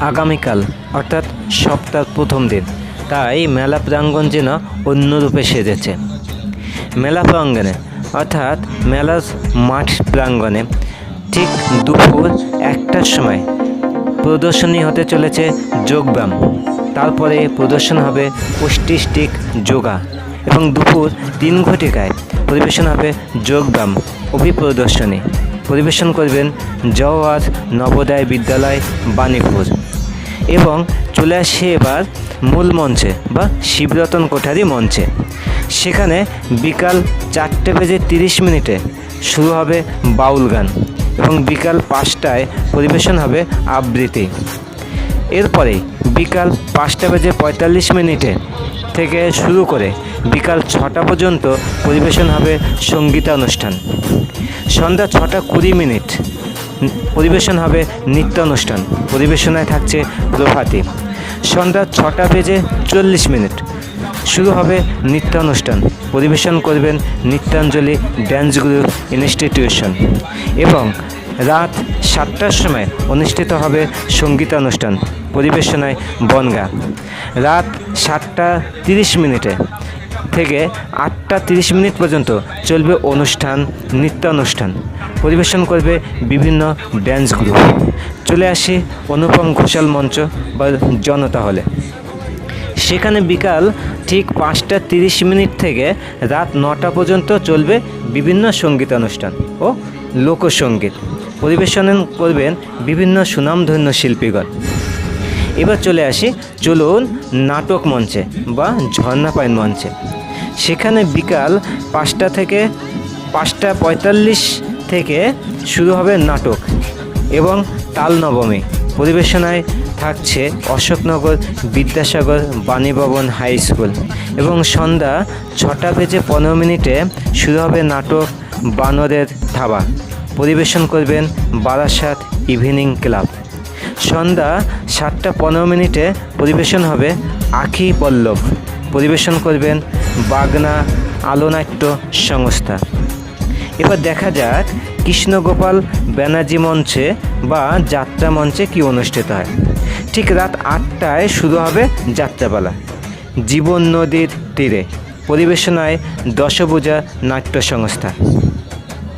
আগামীকাল, অর্থাৎ সপ্তাহ প্রথম দিন। তাই মেলা প্রাঙ্গণ যেন অন্য রূপে সেজেছে। মেলা প্রাঙ্গণে, অর্থাৎ মেলার মাঠ প্রাঙ্গণে ঠিক দুপুর একটার সময় প্রদর্শনী হতে চলেছে যোগব্যায়াম। তারপরে প্রদর্শন হবে পুষ্টিষ্টিক যোগা এবং দুপুর তিন ঘটিকায় পরিবেশন হবে যোগব্যায়াম অভিপ্রদর্শনী। পরিবেশন করবেন জওয়ার নবোদয় বিদ্যালয় বাণীপুর। এবং চলে আসছে এবার মূল মঞ্চে বা শিবরতন কোঠারি মঞ্চে। সেখানে বিকাল চারটে বেজে তিরিশ মিনিটে শুরু হবে বাউল গান এবং বিকাল পাঁচটায় পরিবেশন হবে আবৃত্তি। এরপরে বিকাল পাঁচটা বেজে পঁয়তাল্লিশ মিনিটে থেকে শুরু করে বিকাল ছটা পর্যন্ত পরিবেশন হবে সঙ্গীতানুষ্ঠান। সন্ধ্যা ছটা কুড়ি মিনিট পরিবেশন হবে নৃত্যানুষ্ঠান। পরিবেশনায় থাকছে প্রভাতী। সন্ধ্যা ছটা বেজে চল্লিশ মিনিট। শুরু হবে নৃত্যানুষ্ঠান। পরিবেশন করবেন নৃত্যাঞ্জলি ড্যান্স গ্রুপ ইনস্টিটিউশন। এবং রাত সাতটার সময় অনুষ্ঠিত হবে সঙ্গীতানুষ্ঠান। পরিবেশনায় বনগা। রাত সাতটা তিরিশ মিনিটে থেকে আটটা তিরিশ মিনিট পর্যন্ত চলবে অনুষ্ঠান, নৃত্যানুষ্ঠান। পরিবেশন করবে বিভিন্ন ড্যান্স গ্রুপ চলে আসি অনুপম ঘোষাল মঞ্চ বা জনতা হলে সেখানে বিকাল ঠিক পাঁচটা তিরিশ মিনিট থেকে রাত নটা পর্যন্ত চলবে বিভিন্ন সঙ্গীতানুষ্ঠান ও লোকসঙ্গীত। পরিবেশন করবেন বিভিন্ন সুনামধন্য শিল্পীগণ। এবার চলে আসি, চলুন নাটক মঞ্চে বা ঝর্ণা পাইন মঞ্চে। সেখানে বিকাল পাঁচটা থেকে, পাঁচটা পঁয়তাল্লিশ থেকে শুরু হবে নাটক এবং তাল নবমী পরিবেশনায় থাকছে অশোকনগর বিদ্যাসাগর বাণীভবন হাই স্কুল এবং সন্ধ্যা ছটা বেজে পনেরো মিনিটে শুরু হবে নাটক বানরের ধাবা। পরিবেশন করবেন বারাসাত ইভিনিং ক্লাব। সন্ধ্যা সাতটা পনেরো মিনিটে পরিবেশন হবে আখি পল্লব। পরিবেশন করবেন বাগনা আলোনাট্য সংস্থা। এবার দেখা যাক কৃষ্ণগোপাল ব্যানার্জি মঞ্চে বা যাত্রা মঞ্চে কি অনুষ্ঠিত হয়। ঠিক রাত আটটায় শুরু হবে যাত্রাপালা। জীবন নদীর তীরে। পরিবেশনায় দশভূজা নাট্য সংস্থা।